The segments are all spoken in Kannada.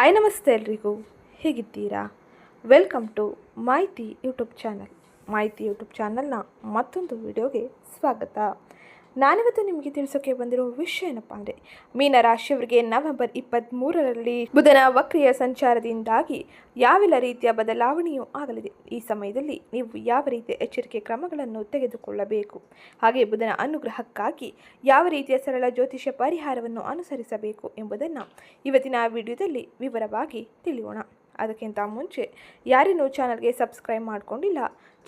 ಆಯ್ ನಮಸ್ತೆ ಎಲ್ರಿಗೂ. ಹೇಗಿದ್ದೀರಾ? Welcome to Mahiti YouTube channel. Mahiti YouTube ಚಾನಲ್ನ ಮತ್ತೊಂದು ವಿಡಿಯೋಗೆ ಸ್ವಾಗತ. ನಾನಿವತ್ತು ನಿಮಗೆ ತಿಳಿಸೋಕೆ ಬಂದಿರೋ ವಿಷಯ ಏನಪ್ಪ ಅಂದರೆ, ಮೀನ ರಾಶಿಯವರಿಗೆ ನವೆಂಬರ್ ಇಪ್ಪತ್ತ್ಮೂರರಲ್ಲಿ ಬುಧನ ವಕ್ರಿಯ ಸಂಚಾರದಿಂದಾಗಿ ಯಾವೆಲ್ಲ ರೀತಿಯ ಬದಲಾವಣೆಯೂ ಆಗಲಿದೆ. ಈ ಸಮಯದಲ್ಲಿ ನೀವು ಯಾವ ರೀತಿಯ ಎಚ್ಚರಿಕೆ ಕ್ರಮಗಳನ್ನು ತೆಗೆದುಕೊಳ್ಳಬೇಕು? ಹಾಗೆ ಬುಧನ ಅನುಗ್ರಹಕ್ಕಾಗಿ ಯಾವ ರೀತಿಯ ಸರಳ ಜ್ಯೋತಿಷ್ಯ ಪರಿಹಾರವನ್ನು ಅನುಸರಿಸಬೇಕು ಎಂಬುದನ್ನು ಇವತ್ತಿನ ವಿಡಿಯೋದಲ್ಲಿ ವಿವರವಾಗಿ ತಿಳಿಯೋಣ. ಅದಕ್ಕಿಂತ ಮುಂಚೆ ಯಾರಿನೂ ಚಾನಲ್ಗೆ ಸಬ್ಸ್ಕ್ರೈಬ್ ಮಾಡ್ಕೊಂಡಿಲ್ಲ,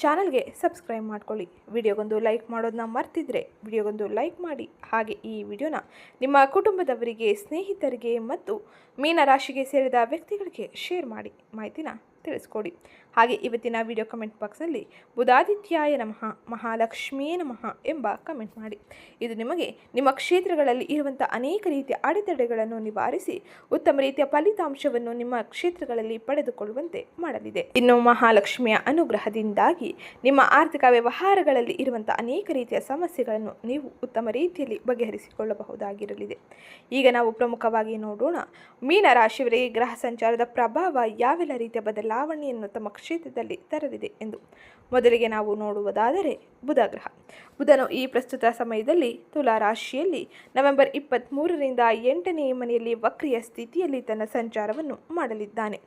ಚಾನಲ್ಗೆ ಸಬ್ಸ್ಕ್ರೈಬ್ ಮಾಡ್ಕೊಳ್ಳಿ. ವಿಡಿಯೋಗೊಂದು ಲೈಕ್ ಮಾಡೋದನ್ನ ಮರ್ತಿದ್ರೆ ವಿಡಿಯೋಗೊಂದು ಲೈಕ್ ಮಾಡಿ. ಹಾಗೆ ಈ ವಿಡಿಯೋನ ನಿಮ್ಮ ಕುಟುಂಬದವರಿಗೆ, ಸ್ನೇಹಿತರಿಗೆ ಮತ್ತು ಮೀನ ರಾಶಿಗೆ ಸೇರಿದ ವ್ಯಕ್ತಿಗಳಿಗೆ ಶೇರ್ ಮಾಡಿ. ಮಾಹಿತಿನ ತಿಳಿಸ್ಕೊಡಿ. ಹಾಗೆ ಇವತ್ತಿನ ವಿಡಿಯೋ ಕಮೆಂಟ್ ಬಾಕ್ಸ್ನಲ್ಲಿ ಬುಧಾದಿತ್ಯಾಯ ನಮಃ ಮಹಾಲಕ್ಷ್ಮೀ ನಮಃ ಎಂಬ ಕಮೆಂಟ್ ಮಾಡಿ. ಇದು ನಿಮಗೆ ನಿಮ್ಮ ಕ್ಷೇತ್ರಗಳಲ್ಲಿ ಇರುವಂಥ ಅನೇಕ ರೀತಿಯ ಅಡೆತಡೆಗಳನ್ನು ನಿವಾರಿಸಿ ಉತ್ತಮ ರೀತಿಯ ಫಲಿತಾಂಶವನ್ನು ನಿಮ್ಮ ಕ್ಷೇತ್ರಗಳಲ್ಲಿ ಪಡೆದುಕೊಳ್ಳುವಂತೆ ಮಾಡಲಿದೆ. ಇನ್ನು ಮಹಾಲಕ್ಷ್ಮಿಯ ಅನುಗ್ರಹದಿಂದಾಗಿ ನಿಮ್ಮ ಆರ್ಥಿಕ ವ್ಯವಹಾರಗಳಲ್ಲಿ ಇರುವಂಥ ಅನೇಕ ರೀತಿಯ ಸಮಸ್ಯೆಗಳನ್ನು ನೀವು ಉತ್ತಮ ರೀತಿಯಲ್ಲಿ ಬಗೆಹರಿಸಿಕೊಳ್ಳಬಹುದಾಗಿರಲಿದೆ. ಈಗ ನಾವು ಪ್ರಮುಖವಾಗಿ ನೋಡೋಣ ಮೀನ ರಾಶಿಯವರಿಗೆ ಗ್ರಹ ಸಂಚಾರದ ಪ್ರಭಾವ ಯಾವೆಲ್ಲ ರೀತಿಯ ಬದಲಾವಣೆಯನ್ನು ತಮ್ಮ ಕ್ಷೇತ್ರದಲ್ಲಿ ತರಲಿದೆ ಎಂದು. ಮೊದಲಿಗೆ ನಾವು ನೋಡುವುದಾದರೆ ಬುಧ ಗ್ರಹ ಬುಧನು ಈ ಪ್ರಸ್ತುತ ಸಮಯದಲ್ಲಿ ತುಲಾ ರಾಶಿಯಲ್ಲಿ ನವೆಂಬರ್ ಇಪ್ಪತ್ತ್ಮೂರರಿಂದ ಎಂಟನೇ ಮನೆಯಲ್ಲಿ ವಕ್ರಿಯ ಸ್ಥಿತಿಯಲ್ಲಿ ತನ್ನ ಸಂಚಾರವನ್ನು ಮಾಡಲಿದ್ದಾನೆ.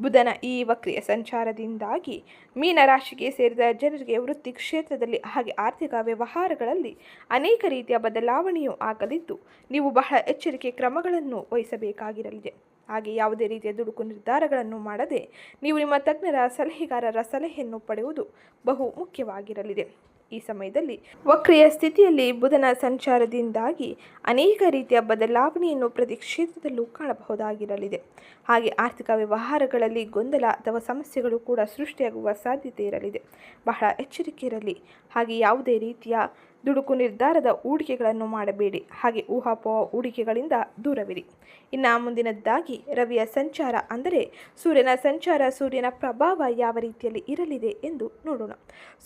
ಬುಧನ ಈ ವಕ್ರಿಯ ಸಂಚಾರದಿಂದಾಗಿ ಮೀನ ರಾಶಿಗೆ ಸೇರಿದ ಜನರಿಗೆ ವೃತ್ತಿ ಕ್ಷೇತ್ರದಲ್ಲಿ ಹಾಗೆ ಆರ್ಥಿಕ ವ್ಯವಹಾರಗಳಲ್ಲಿ ಅನೇಕ ರೀತಿಯ ಬದಲಾವಣೆಯೂ ಆಗಲಿದ್ದು, ನೀವು ಬಹಳ ಎಚ್ಚರಿಕೆ ಕ್ರಮಗಳನ್ನು ವಹಿಸಬೇಕಾಗಿರಲಿದೆ. ಹಾಗೆ ಯಾವುದೇ ರೀತಿಯ ದುಡುಕು ನಿರ್ಧಾರಗಳನ್ನು ಮಾಡದೆ ನೀವು ನಿಮ್ಮ ತಜ್ಞರ ಸಲಹೆಗಾರರ ಸಲಹೆಯನ್ನು ಪಡೆಯುವುದು ಬಹು ಮುಖ್ಯವಾಗಿರಲಿದೆ. ಈ ಸಮಯದಲ್ಲಿ ವಕ್ರಿಯ ಸ್ಥಿತಿಯಲ್ಲಿ ಬುಧನ ಸಂಚಾರದಿಂದಾಗಿ ಅನೇಕ ರೀತಿಯ ಬದಲಾವಣೆಯನ್ನು ಪ್ರತಿ ಕ್ಷೇತ್ರದಲ್ಲೂ ಕಾಣಬಹುದಾಗಿರಲಿದೆ. ಹಾಗೆ ಆರ್ಥಿಕ ವ್ಯವಹಾರಗಳಲ್ಲಿ ಗೊಂದಲ ಅಥವಾ ಸಮಸ್ಯೆಗಳು ಕೂಡ ಸೃಷ್ಟಿಯಾಗುವ ಸಾಧ್ಯತೆ ಇರಲಿದೆ. ಬಹಳ ಎಚ್ಚರಿಕೆ ಇರಲಿ. ಹಾಗೆ ಯಾವುದೇ ರೀತಿಯ ದುಡುಕು ನಿರ್ಧಾರದ ಹೂಡಿಕೆಗಳನ್ನು ಮಾಡಬೇಡಿ. ಹಾಗೆ ಊಹಾಪೋಹ ಹೂಡಿಕೆಗಳಿಂದ ದೂರವಿರಿ. ಇನ್ನು ಮುಂದಿನದ್ದಾಗಿ ರವಿಯ ಸಂಚಾರ ಅಂದರೆ ಸೂರ್ಯನ ಸಂಚಾರ, ಸೂರ್ಯನ ಪ್ರಭಾವ ಯಾವ ರೀತಿಯಲ್ಲಿ ಇರಲಿದೆ ಎಂದು ನೋಡೋಣ.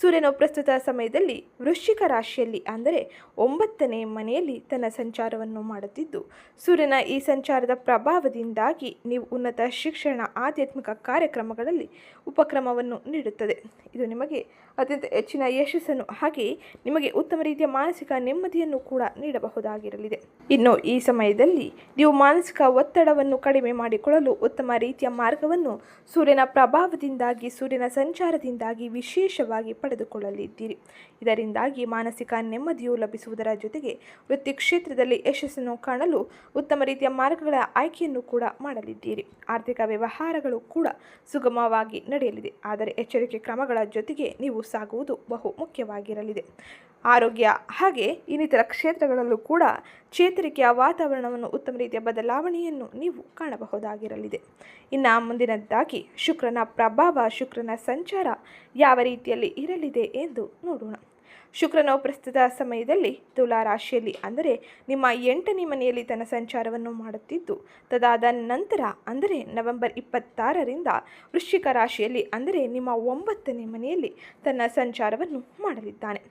ಸೂರ್ಯನು ಪ್ರಸ್ತುತ ಸಮಯದಲ್ಲಿ ವೃಶ್ಚಿಕ ರಾಶಿಯಲ್ಲಿ ಅಂದರೆ ಒಂಬತ್ತನೇ ಮನೆಯಲ್ಲಿ ತನ್ನ ಸಂಚಾರವನ್ನು ಮಾಡುತ್ತಿದ್ದು, ಸೂರ್ಯನ ಈ ಸಂಚಾರದ ಪ್ರಭಾವದಿಂದಾಗಿ ನೀವು ಉನ್ನತ ಶಿಕ್ಷಣ, ಆಧ್ಯಾತ್ಮಿಕ ಕಾರ್ಯಕ್ರಮಗಳಲ್ಲಿ ಉಪಕ್ರಮವನ್ನು ನೀಡುತ್ತದೆ. ಇದು ನಿಮಗೆ ಅತ್ಯಂತ ಹೆಚ್ಚಿನ ಯಶಸ್ಸನ್ನು ಹಾಗೆ ನಿಮಗೆ ಉತ್ತಮ ರೀತಿಯ ಮಾನಸಿಕ ನೆಮ್ಮದಿಯನ್ನು ಕೂಡ ನೀಡಬಹುದಾಗಿರಲಿದೆ. ಇನ್ನು ಈ ಸಮಯದಲ್ಲಿ ನೀವು ಮಾನಸಿಕ ಒತ್ತಡವನ್ನು ಕಡಿಮೆ ಮಾಡಿಕೊಳ್ಳಲು ಉತ್ತಮ ರೀತಿಯ ಮಾರ್ಗವನ್ನು ಸೂರ್ಯನ ಪ್ರಭಾವದಿಂದಾಗಿ, ಸೂರ್ಯನ ಸಂಚಾರದಿಂದಾಗಿ ವಿಶೇಷವಾಗಿ ಪಡೆದುಕೊಳ್ಳಲಿದ್ದೀರಿ. ಇದರಿಂದಾಗಿ ಮಾನಸಿಕ ನೆಮ್ಮದಿಯು ಲಭಿಸುವುದರ ಜೊತೆಗೆ ವೃತ್ತಿ ಕ್ಷೇತ್ರದಲ್ಲಿ ಯಶಸ್ಸನ್ನು ಕಾಣಲು ಉತ್ತಮ ರೀತಿಯ ಮಾರ್ಗಗಳ ಆಯ್ಕೆಯನ್ನು ಕೂಡ ಮಾಡಲಿದ್ದೀರಿ. ಆರ್ಥಿಕ ವ್ಯವಹಾರಗಳು ಕೂಡ ಸುಗಮವಾಗಿ ನಡೆಯಲಿದೆ. ಆದರೆ ಎಚ್ಚರಿಕೆ ಕ್ರಮಗಳ ಜೊತೆಗೆ ನೀವು ಸಾಗುವುದು ಬಹು ಮುಖ್ಯವಾಗಿರಲಿದೆ. ಆರೋಗ್ಯ, ಹಾಗೆ ಇನ್ನಿತರ ಕ್ಷೇತ್ರಗಳಲ್ಲೂ ಕೂಡ ಚೇತರಿಕೆಯ ವಾತಾವರಣವನ್ನು ಉತ್ತಮ ರೀತಿಯ ಬದಲಾವಣೆಯನ್ನು ನೀವು ಕಾಣಬಹುದಾಗಿರಲಿದೆ. ಇನ್ನು ಮುಂದಿನದ್ದಾಗಿ ಶುಕ್ರನ ಪ್ರಭಾವ, ಶುಕ್ರನ ಸಂಚಾರ ಯಾವ ರೀತಿಯಲ್ಲಿ ಇರಲಿದೆ ಎಂದು ನೋಡೋಣ. ಶುಕ್ರನು, ಪ್ರಸ್ತುತ ಸಮಯದಲ್ಲಿ ತುಲಾ ರಾಶಿಯಲ್ಲಿ ಅಂದರೆ ನಿಮ್ಮ ಎಂಟನೇ ಮನೆಯಲ್ಲಿ ತನ್ನ ಸಂಚಾರವನ್ನು ಮಾಡುತ್ತಿದ್ದು, ತದಾದ ನಂತರ ಅಂದರೆ ನವೆಂಬರ್ ಇಪ್ಪತ್ತಾರರಿಂದ ವೃಶ್ಚಿಕ ರಾಶಿಯಲ್ಲಿ ಅಂದರೆ ನಿಮ್ಮ ಒಂಬತ್ತನೇ ಮನೆಯಲ್ಲಿ ತನ್ನ ಸಂಚಾರವನ್ನು ಮಾಡಲಿದ್ದಾನೆ.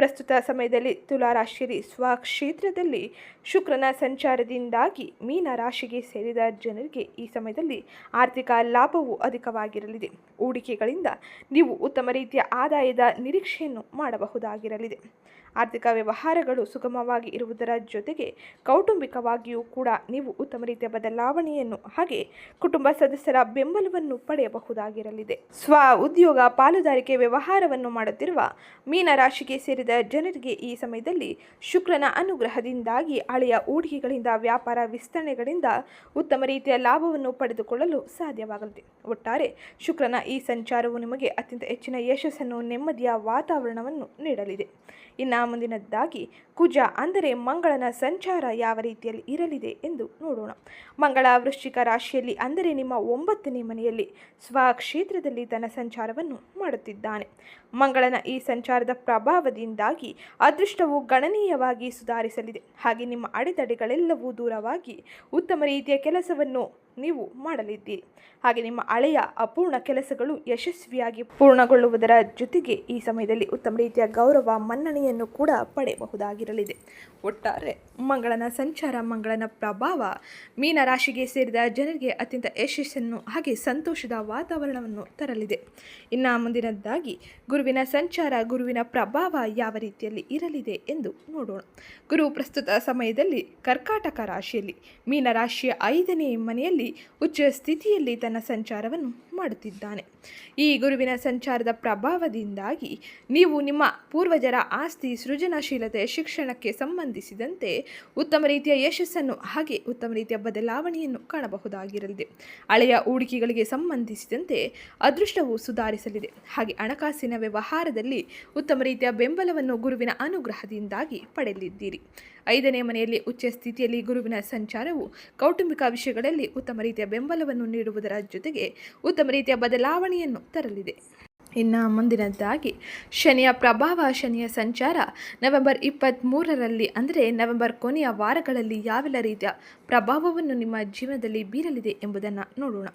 ಪ್ರಸ್ತುತ ಸಮಯದಲ್ಲಿ ತುಲಾ ರಾಶಿಯಲ್ಲಿ ಸ್ವಕ್ಷೇತ್ರದಲ್ಲಿ ಶುಕ್ರನ ಸಂಚಾರದಿಂದಾಗಿ ಮೀನ ರಾಶಿಗೆ ಸೇರಿದ ಜನರಿಗೆ ಈ ಸಮಯದಲ್ಲಿ ಆರ್ಥಿಕ ಲಾಭವು ಅಧಿಕವಾಗಿರಲಿದೆ. ಹೂಡಿಕೆಗಳಿಂದ ನೀವು ಉತ್ತಮ ರೀತಿಯ ಆದಾಯದ ನಿರೀಕ್ಷೆಯನ್ನು ಮಾಡಬಹುದಾಗಿರಲಿದೆ. ಆರ್ಥಿಕ ವ್ಯವಹಾರಗಳು ಸುಗಮವಾಗಿ ಇರುವುದರ ಜೊತೆಗೆ ಕೌಟುಂಬಿಕವಾಗಿಯೂ ಕೂಡ ನೀವು ಉತ್ತಮ ರೀತಿಯ ಬದಲಾವಣೆಯನ್ನು ಹಾಗೆ ಕುಟುಂಬ ಸದಸ್ಯರ ಬೆಂಬಲವನ್ನು ಪಡೆಯಬಹುದಾಗಿರಲಿದೆ. ಸ್ವ ಉದ್ಯೋಗ ಪಾಲುದಾರಿಕೆ ವ್ಯವಹಾರವನ್ನು ಮಾಡುತ್ತಿರುವ ಮೀನ ರಾಶಿಗೆ ಸೇರಿದ ಜನರಿಗೆ ಈ ಸಮಯದಲ್ಲಿ ಶುಕ್ರನ ಅನುಗ್ರಹದಿಂದಾಗಿ ಹಳೆಯ ಹೂಡಿಕೆಗಳಿಂದ ವ್ಯಾಪಾರ ವಿಸ್ತರಣೆಗಳಿಂದ ಉತ್ತಮ ರೀತಿಯ ಲಾಭವನ್ನು ಪಡೆದುಕೊಳ್ಳಲು ಸಾಧ್ಯವಾಗಲಿದೆ. ಒಟ್ಟಾರೆ ಶುಕ್ರನ ಈ ಸಂಚಾರವು ನಿಮಗೆ ಅತ್ಯಂತ ಹೆಚ್ಚಿನ ಯಶಸ್ಸನ್ನು ನೆಮ್ಮದಿಯ ವಾತಾವರಣವನ್ನು ನೀಡಲಿದೆ. ಇನ್ನು ಮುಂದಿನದ್ದಾಗಿ ಕುಜ ಅಂದರೆ ಮಂಗಳನ ಸಂಚಾರ ಯಾವ ರೀತಿಯಲ್ಲಿ ಇರಲಿದೆ ಎಂದು ನೋಡೋಣ. ಮಂಗಳ ವೃಶ್ಚಿಕ ರಾಶಿಯಲ್ಲಿ ಅಂದರೆ ನಿಮ್ಮ ಒಂಬತ್ತನೇ ಮನೆಯಲ್ಲಿ ಸ್ವಕ್ಷೇತ್ರದಲ್ಲಿ ತನ್ನ ಸಂಚಾರವನ್ನು ಮಾಡುತ್ತಿದ್ದಾನೆ. ಮಂಗಳನ ಈ ಸಂಚಾರದ ಪ್ರಭಾವದಿಂದಾಗಿ ಅದೃಷ್ಟವು ಗಣನೀಯವಾಗಿ ಸುಧಾರಿಸಲಿದೆ. ಹಾಗೆ ನಿಮ್ಮ ಅಡೆತಡೆಗಳೆಲ್ಲವೂ ದೂರವಾಗಿ ಉತ್ತಮ ರೀತಿಯ ಕೆಲಸವನ್ನು ನೀವು ಮಾಡಲಿದ್ದೀರಿ. ಹಾಗೆ ನಿಮ್ಮ ಹಳೆಯ ಅಪೂರ್ಣ ಕೆಲಸಗಳು ಯಶಸ್ವಿಯಾಗಿ ಪೂರ್ಣಗೊಳ್ಳುವುದರ ಜೊತೆಗೆ ಈ ಸಮಯದಲ್ಲಿ ಉತ್ತಮ ರೀತಿಯ ಗೌರವ, ಮನ್ನಣೆಯನ್ನು ಕೂಡ ಪಡೆಯಬಹುದಾಗಿರಲಿದೆ. ಒಟ್ಟಾರೆ ಮಂಗಳನ ಸಂಚಾರ, ಮಂಗಳನ ಪ್ರಭಾವ ಮೀನ ರಾಶಿಗೆ ಸೇರಿದ ಜನರಿಗೆ ಅತ್ಯಂತ ಯಶಸ್ಸನ್ನು ಹಾಗೆ ಸಂತೋಷದ ವಾತಾವರಣವನ್ನು ತರಲಿದೆ. ಇನ್ನು ಮುಂದಿನದ್ದಾಗಿ, ಗುರುವಿನ ಸಂಚಾರ, ಗುರುವಿನ ಪ್ರಭಾವ ಯಾವ ರೀತಿಯಲ್ಲಿ ಇರಲಿದೆ ಎಂದು ನೋಡೋಣ. ಗುರು ಪ್ರಸ್ತುತ ಸಮಯದಲ್ಲಿ ಕರ್ಕಾಟಕ ರಾಶಿಯಲ್ಲಿ ಮೀನ ರಾಶಿಯ ಐದನೇ ಮನೆಯಲ್ಲಿ ಉಚ್ಚ ಸ್ಥಿತಿಯಲ್ಲಿ ತನ್ನ ಸಂಚಾರವನ್ನು ಮಾಡುತ್ತಿದ್ದಾನೆ. ಈ ಗುರುವಿನ ಸಂಚಾರದ ಪ್ರಭಾವದಿಂದಾಗಿ ನೀವು ನಿಮ್ಮ ಪೂರ್ವಜರ ಆಸ್ತಿ ಸೃಜನಶೀಲತೆ ಶಿಕ್ಷಣಕ್ಕೆ ಸಂಬಂಧಿಸಿದಂತೆ ಉತ್ತಮ ರೀತಿಯ ಯಶಸ್ಸನ್ನು ಹಾಗೆ ಉತ್ತಮ ರೀತಿಯ ಬದಲಾವಣೆಯನ್ನು ಕಾಣಬಹುದಾಗಿರಲಿದೆ. ಹಳೆಯ ಹೂಡಿಕೆಗಳಿಗೆ ಸಂಬಂಧಿಸಿದಂತೆ ಅದೃಷ್ಟವು ಸುಧಾರಿಸಲಿದೆ. ಹಾಗೆ ಹಣಕಾಸಿನ ವ್ಯವಹಾರದಲ್ಲಿ ಉತ್ತಮ ರೀತಿಯ ಬೆಂಬಲವನ್ನು ಗುರುವಿನ ಅನುಗ್ರಹದಿಂದಾಗಿ ಪಡೆಯಲಿದ್ದೀರಿ. ಐದನೇ ಮನೆಯಲ್ಲಿ ಉಚ್ಚ ಸ್ಥಿತಿಯಲ್ಲಿ ಗುರುವಿನ ಸಂಚಾರವು ಕೌಟುಂಬಿಕ ವಿಷಯಗಳಲ್ಲಿ ಉತ್ತಮ ರೀತಿಯ ಬೆಂಬಲವನ್ನು ನೀಡುವುದರ ಜೊತೆಗೆ ಉತ್ತಮ ರೀತಿಯ ಬದಲಾವಣೆಯನ್ನು ತರಲಿದೆ. ಇನ್ನು ಮುಂದಿನದ್ದಾಗಿ ಶನಿಯ ಪ್ರಭಾವ, ಶನಿಯ ಸಂಚಾರ, ನವೆಂಬರ್ ಇಪ್ಪತ್ತ್ಮೂರರಲ್ಲಿ ಅಂದರೆ ನವೆಂಬರ್ ಕೊನೆಯ ವಾರಗಳಲ್ಲಿ ಯಾವೆಲ್ಲ ರೀತಿಯ ಪ್ರಭಾವವನ್ನು ನಿಮ್ಮ ಜೀವನದಲ್ಲಿ ಬೀರಲಿದೆ ಎಂಬುದನ್ನು ನೋಡೋಣ.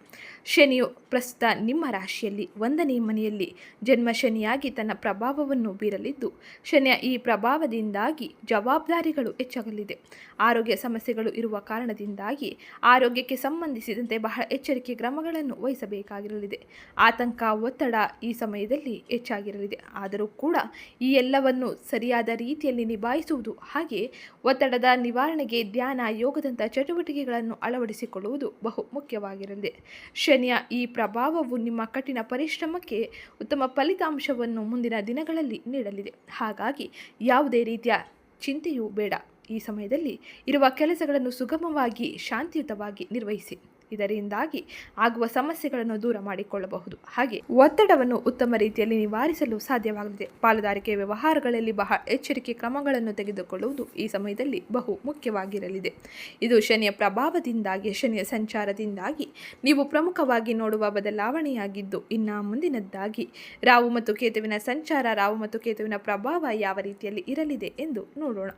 ಶನಿಯು ಪ್ರಸ್ತುತ ನಿಮ್ಮ ರಾಶಿಯಲ್ಲಿ, ಒಂದನೇ ಮನೆಯಲ್ಲಿ ಜನ್ಮ ಶನಿಯಾಗಿ ತನ್ನ ಪ್ರಭಾವವನ್ನು ಬೀರಲಿದ್ದು, ಶನಿಯ ಈ ಪ್ರಭಾವದಿಂದಾಗಿ ಜವಾಬ್ದಾರಿಗಳು ಹೆಚ್ಚಾಗಲಿದೆ. ಆರೋಗ್ಯ ಸಮಸ್ಯೆಗಳು ಇರುವ ಕಾರಣದಿಂದಾಗಿ ಆರೋಗ್ಯಕ್ಕೆ ಸಂಬಂಧಿಸಿದಂತೆ ಬಹಳ ಎಚ್ಚರಿಕೆ ಕ್ರಮಗಳನ್ನು ವಹಿಸಬೇಕಾಗಿರಲಿದೆ. ಆತಂಕ, ಒತ್ತಡ ಈ ಸಮಯದಲ್ಲಿ ಹೆಚ್ಚಾಗಿರಲಿದೆ. ಆದರೂ ಕೂಡ ಈ ಎಲ್ಲವನ್ನು ಸರಿಯಾದ ರೀತಿಯಲ್ಲಿ ನಿಭಾಯಿಸುವುದು ಹಾಗೆ ಒತ್ತಡದ ನಿವಾರಣೆಗೆ ಧ್ಯಾನ, ಯೋಗದಂಥ ಚಟುವಟಿಕೆಗಳನ್ನು ಅಳವಡಿಸಿಕೊಳ್ಳುವುದು ಬಹು ಮುಖ್ಯವಾಗಿರಲಿದೆ. ಶನಿಯ ಈ ಪ್ರಭಾವವು ನಿಮ್ಮ ಕಠಿಣ ಪರಿಶ್ರಮಕ್ಕೆ ಉತ್ತಮ ಫಲಿತಾಂಶವನ್ನು ಮುಂದಿನ ದಿನಗಳಲ್ಲಿ ನೀಡಲಿದೆ. ಹಾಗಾಗಿ ಯಾವುದೇ ರೀತಿಯ ಚಿಂತೆಯೂ ಬೇಡ. ಈ ಸಮಯದಲ್ಲಿ ಇರುವ ಕೆಲಸಗಳನ್ನು ಸುಗಮವಾಗಿ, ಶಾಂತಿಯುತವಾಗಿ ನಿರ್ವಹಿಸಿ. ಇದರಿಂದಾಗಿ ಆಗುವ ಸಮಸ್ಯೆಗಳನ್ನು ದೂರ ಮಾಡಿಕೊಳ್ಳಬಹುದು. ಹಾಗೆ ಒತ್ತಡವನ್ನು ಉತ್ತಮ ರೀತಿಯಲ್ಲಿ ನಿವಾರಿಸಲು ಸಾಧ್ಯವಾಗಲಿದೆ. ಪಾಲುದಾರಿಕೆ ವ್ಯವಹಾರಗಳಲ್ಲಿ ಬಹಳ ಎಚ್ಚರಿಕೆ ಕ್ರಮಗಳನ್ನು ತೆಗೆದುಕೊಳ್ಳುವುದು ಈ ಸಮಯದಲ್ಲಿ ಬಹು ಮುಖ್ಯವಾಗಿರಲಿದೆ. ಇದು ಶನಿಯ ಪ್ರಭಾವದಿಂದಾಗಿ, ಶನಿಯ ಸಂಚಾರದಿಂದಾಗಿ ನೀವು ಪ್ರಮುಖವಾಗಿ ನೋಡುವ ಬದಲಾವಣೆಯಾಗಿದ್ದು, ಇನ್ನು ಮುಂದಿನದ್ದಾಗಿ ರಾವು ಮತ್ತು ಕೇತುವಿನ ಸಂಚಾರ ರಾವು ಮತ್ತು ಕೇತುವಿನ ಪ್ರಭಾವ ಯಾವ ರೀತಿಯಲ್ಲಿ ಇರಲಿದೆ ಎಂದು ನೋಡೋಣ.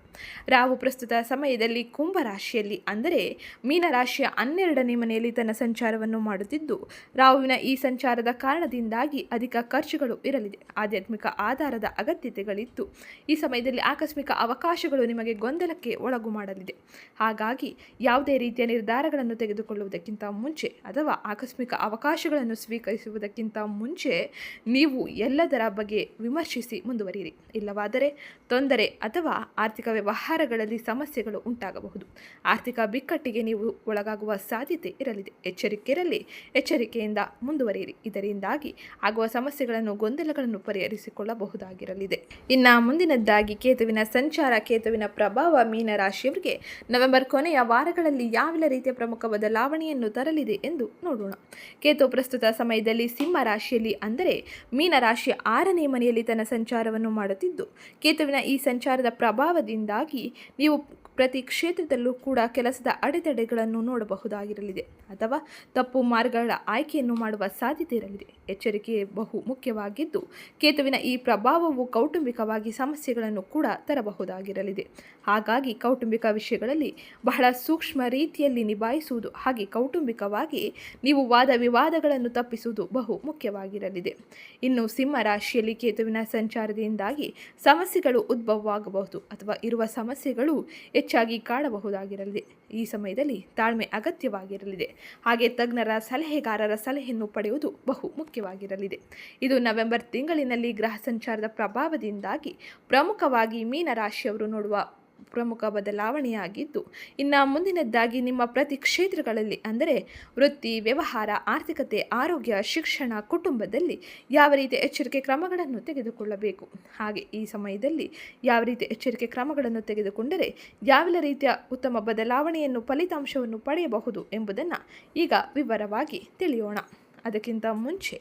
ರಾವು ಪ್ರಸ್ತುತ ಸಮಯದಲ್ಲಿ ಕುಂಭ ರಾಶಿಯಲ್ಲಿ, ಅಂದರೆ ಮೀನರಾಶಿಯ ಹನ್ನೆರಡನೇ ಹನ್ನೆರಡನೇ ಮನೆಯಲ್ಲಿ ತನ್ನ ಸಂಚಾರವನ್ನು ಮಾಡುತ್ತಿದ್ದು, ರಾಹುವಿನ ಈ ಸಂಚಾರದ ಕಾರಣದಿಂದಾಗಿ ಅಧಿಕ ಖರ್ಚುಗಳು ಇರಲಿದೆ. ಆಧ್ಯಾತ್ಮಿಕ ಆಧಾರದ ಅಗತ್ಯತೆಗಳಿತ್ತು. ಈ ಸಮಯದಲ್ಲಿ ಆಕಸ್ಮಿಕ ಅವಕಾಶಗಳು ನಿಮಗೆ ಗೊಂದಲಕ್ಕೆ ಒಳಗು ಮಾಡಲಿದೆ. ಹಾಗಾಗಿ ಯಾವುದೇ ರೀತಿಯ ನಿರ್ಧಾರಗಳನ್ನು ತೆಗೆದುಕೊಳ್ಳುವುದಕ್ಕಿಂತ ಮುಂಚೆ ಅಥವಾ ಆಕಸ್ಮಿಕ ಅವಕಾಶಗಳನ್ನು ಸ್ವೀಕರಿಸುವುದಕ್ಕಿಂತ ಮುಂಚೆ ನೀವು ಎಲ್ಲದರ ಬಗ್ಗೆ ವಿಮರ್ಶಿಸಿ ಮುಂದುವರಿಯಿರಿ. ಇಲ್ಲವಾದರೆ ತೊಂದರೆ ಅಥವಾ ಆರ್ಥಿಕ ವ್ಯವಹಾರಗಳಲ್ಲಿ ಸಮಸ್ಯೆಗಳು ಉಂಟಾಗಬಹುದು. ಆರ್ಥಿಕ ಬಿಕ್ಕಟ್ಟಿಗೆ ನೀವು ಒಳಗಾಗುವ ಸಾಧ್ಯತೆ ಇರಲಿದೆ ಎಚ್ಚರಿಕೆಯಿರಲಿ. ಎಚ್ಚರಿಕೆಯಿಂದ ಮುಂದುವರಿಯಿರಿ. ಇದರಿಂದಾಗಿ ಆಗುವ ಸಮಸ್ಯೆಗಳನ್ನು, ಗೊಂದಲಗಳನ್ನು ಪರಿಹರಿಸಿಕೊಳ್ಳಬಹುದಾಗಿರಲಿದೆ. ಇನ್ನು ಮುಂದಿನದ್ದಾಗಿ ಕೇತುವಿನ ಸಂಚಾರ, ಕೇತುವಿನ ಪ್ರಭಾವ ಮೀನ ರಾಶಿಯವರಿಗೆ ನವೆಂಬರ್ ಕೊನೆಯ ವಾರಗಳಲ್ಲಿ ಯಾವೆಲ್ಲ ರೀತಿಯ ಪ್ರಮುಖ ಬದಲಾವಣೆಯನ್ನು ತರಲಿದೆ ಎಂದು ನೋಡೋಣ. ಕೇತು ಪ್ರಸ್ತುತ ಸಮಯದಲ್ಲಿ ಸಿಂಹ ರಾಶಿಯಲ್ಲಿ ಅಂದರೆ ಮೀನ ರಾಶಿಯ ಆರನೇ ಮನೆಯಲ್ಲಿ ತನ್ನ ಸಂಚಾರವನ್ನು ಮಾಡುತ್ತಿದ್ದು, ಕೇತುವಿನ ಈ ಸಂಚಾರದ ಪ್ರಭಾವದಿಂದಾಗಿ ನೀವು ಪ್ರತಿ ಕ್ಷೇತ್ರದಲ್ಲೂ ಕೂಡ ಕೆಲಸದ ಅಡೆತಡೆಗಳನ್ನು ನೋಡಬಹುದಾಗಿರಲಿದೆ. ಅಥವಾ ತಪ್ಪು ಮಾರ್ಗಗಳ ಆಯ್ಕೆಯನ್ನು ಮಾಡುವ ಸಾಧ್ಯತೆ ಇರಲಿದೆ. ಎಚ್ಚರಿಕೆ ಬಹು ಮುಖ್ಯವಾಗಿದ್ದು, ಕೇತುವಿನ ಈ ಪ್ರಭಾವವು ಕೌಟುಂಬಿಕವಾಗಿ ಸಮಸ್ಯೆಗಳನ್ನು ಕೂಡ ತರಬಹುದಾಗಿರಲಿದೆ. ಹಾಗಾಗಿ ಕೌಟುಂಬಿಕ ವಿಷಯಗಳಲ್ಲಿ ಬಹಳ ಸೂಕ್ಷ್ಮ ರೀತಿಯಲ್ಲಿ ನಿಭಾಯಿಸುವುದು ಹಾಗೆ ಕೌಟುಂಬಿಕವಾಗಿ ನೀವು ವಾದ ವಿವಾದಗಳನ್ನು ತಪ್ಪಿಸುವುದು ಬಹು ಮುಖ್ಯವಾಗಿರಲಿದೆ. ಇನ್ನು ಸಿಂಹ ರಾಶಿಯಲ್ಲಿ ಕೇತುವಿನ ಸಂಚಾರದಿಂದಾಗಿ ಸಮಸ್ಯೆಗಳು ಉದ್ಭವವಾಗಬಹುದು ಅಥವಾ ಇರುವ ಸಮಸ್ಯೆಗಳು ಹೆಚ್ಚಾಗಿ ಕಾಡಬಹುದಾಗಿರಲಿದೆ ಈ ಸಮಯದಲ್ಲಿ ತಾಳ್ಮೆ ಅಗತ್ಯವಾಗಿರಲಿದೆ. ಹಾಗೆ ತಜ್ಞರ ಸಲಹೆಗಾರರ ಸಲಹೆಯನ್ನು ಪಡೆಯುವುದು ಬಹು ಮುಖ್ಯವಾಗಿರಲಿದೆ. ಇದು ನವೆಂಬರ್ ತಿಂಗಳಿನಲ್ಲಿ ಗ್ರಹ ಸಂಚಾರದ ಪ್ರಭಾವದಿಂದಾಗಿ ಪ್ರಮುಖವಾಗಿ ಮೀನ ರಾಶಿಯವರು ನೋಡುವ ಪ್ರಮುಖ ಬದಲಾವಣೆಯಾಗಿದ್ದು, ಇನ್ನು ಮುಂದಿನದ್ದಾಗಿ ನಿಮ್ಮ ಪ್ರತಿ ಕ್ಷೇತ್ರಗಳಲ್ಲಿ, ಅಂದರೆ ವೃತ್ತಿ, ವ್ಯವಹಾರ, ಆರ್ಥಿಕತೆ, ಆರೋಗ್ಯ, ಶಿಕ್ಷಣ, ಕುಟುಂಬದಲ್ಲಿ ಯಾವ ರೀತಿಯ ಎಚ್ಚರಿಕೆ ಕ್ರಮಗಳನ್ನು ತೆಗೆದುಕೊಳ್ಳಬೇಕು? ಹಾಗೆ ಈ ಸಮಯದಲ್ಲಿ ಯಾವ ರೀತಿ ಎಚ್ಚರಿಕೆ ಕ್ರಮಗಳನ್ನು ತೆಗೆದುಕೊಂಡರೆ ಯಾವೆಲ್ಲ ರೀತಿಯ ಉತ್ತಮ ಬದಲಾವಣೆಯನ್ನು, ಫಲಿತಾಂಶವನ್ನು ಪಡೆಯಬಹುದು ಎಂಬುದನ್ನು ಈಗ ವಿವರವಾಗಿ ತಿಳಿಯೋಣ. ಅದಕ್ಕಿಂತ ಮುಂಚೆ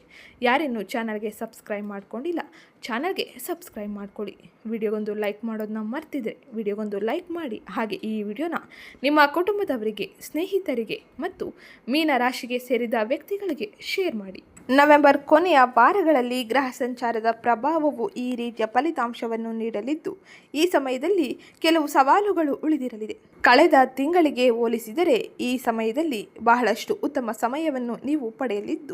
ಯಾರೇನು ಚಾನಲ್ಗೆ ಸಬ್ಸ್ಕ್ರೈಬ್ ಮಾಡ್ಕೊಂಡಿಲ್ಲ, ಚಾನಲ್ಗೆ ಸಬ್ಸ್ಕ್ರೈಬ್ ಮಾಡ್ಕೊಳ್ಳಿ. ವಿಡಿಯೋಗೊಂದು ಲೈಕ್ ಮಾಡೋದನ್ನ ಮರ್ತಿದ್ರೆ ವಿಡಿಯೋಗೊಂದು ಲೈಕ್ ಮಾಡಿ. ಹಾಗೆ ಈ ವಿಡಿಯೋನ ನಿಮ್ಮ ಕುಟುಂಬದವರಿಗೆ, ಸ್ನೇಹಿತರಿಗೆ ಮತ್ತು ಮೀನ ರಾಶಿಗೆ ಸೇರಿದ ವ್ಯಕ್ತಿಗಳಿಗೆ ಶೇರ್ ಮಾಡಿ. ನವೆಂಬರ್ ಕೊನೆಯ ವಾರಗಳಲ್ಲಿ ಗ್ರಹ ಸಂಚಾರದ ಪ್ರಭಾವವು ಈ ರೀತಿಯ ಫಲಿತಾಂಶವನ್ನು ನೀಡಲಿದ್ದು, ಈ ಸಮಯದಲ್ಲಿ ಕೆಲವು ಸವಾಲುಗಳು ಉಳಿದಿರಲಿದೆ. ಕಳೆದ ತಿಂಗಳಿಗೆ ಹೋಲಿಸಿದರೆ ಈ ಸಮಯದಲ್ಲಿ ಬಹಳಷ್ಟು ಉತ್ತಮ ಸಮಯವನ್ನು ನೀವು ಪಡೆಯಲಿದ್ದು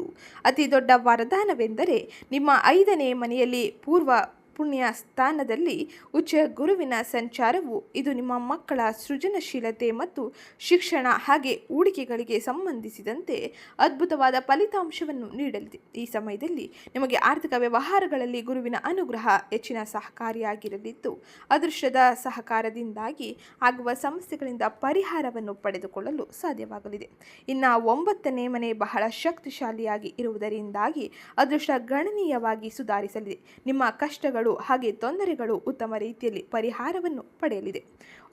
ಅತಿ ದೊಡ್ಡ ವರದಾನವೆಂದರೆ ನಿಮ್ಮ ಐದನೇ ಮನೆಯಲ್ಲಿ ಪೂರ್ವ ಪುಣ್ಯ ಸ್ಥಾನದಲ್ಲಿ ಉಚ್ಚ ಗುರುವಿನ ಸಂಚಾರವು ಇದು ನಿಮ್ಮ ಮಕ್ಕಳ ಸೃಜನಶೀಲತೆ ಮತ್ತು ಶಿಕ್ಷಣ ಹಾಗೆ ಹೂಡಿಕೆಗಳಿಗೆ ಸಂಬಂಧಿಸಿದಂತೆ ಅದ್ಭುತವಾದ ಫಲಿತಾಂಶವನ್ನು ನೀಡಲಿದೆ. ಈ ಸಮಯದಲ್ಲಿ ನಿಮಗೆ ಆರ್ಥಿಕ ವ್ಯವಹಾರಗಳಲ್ಲಿ ಗುರುವಿನ ಅನುಗ್ರಹ ಹೆಚ್ಚಿನ ಸಹಕಾರಿಯಾಗಿರಲಿದ್ದು, ಅದೃಷ್ಟದ ಸಹಕಾರದಿಂದಾಗಿ ಆಗುವ ಸಮಸ್ಯೆಗಳಿಂದ ಪರಿಹಾರವನ್ನು ಪಡೆದುಕೊಳ್ಳಲು ಸಾಧ್ಯವಾಗಲಿದೆ. ಇನ್ನು ಒಂಬತ್ತನೇ ಮನೆ ಬಹಳ ಶಕ್ತಿಶಾಲಿಯಾಗಿ ಇರುವುದರಿಂದಾಗಿ ಅದೃಷ್ಟ ಗಣನೀಯವಾಗಿ ಸುಧಾರಿಸಲಿದೆ. ನಿಮ್ಮ ಕಷ್ಟಗಳು ಹಾಗೆ ತೊಂದರೆಗಳು ಉತ್ತಮ ರೀತಿಯಲ್ಲಿ ಪರಿಹಾರವನ್ನು ಪಡೆಯಲಿದೆ.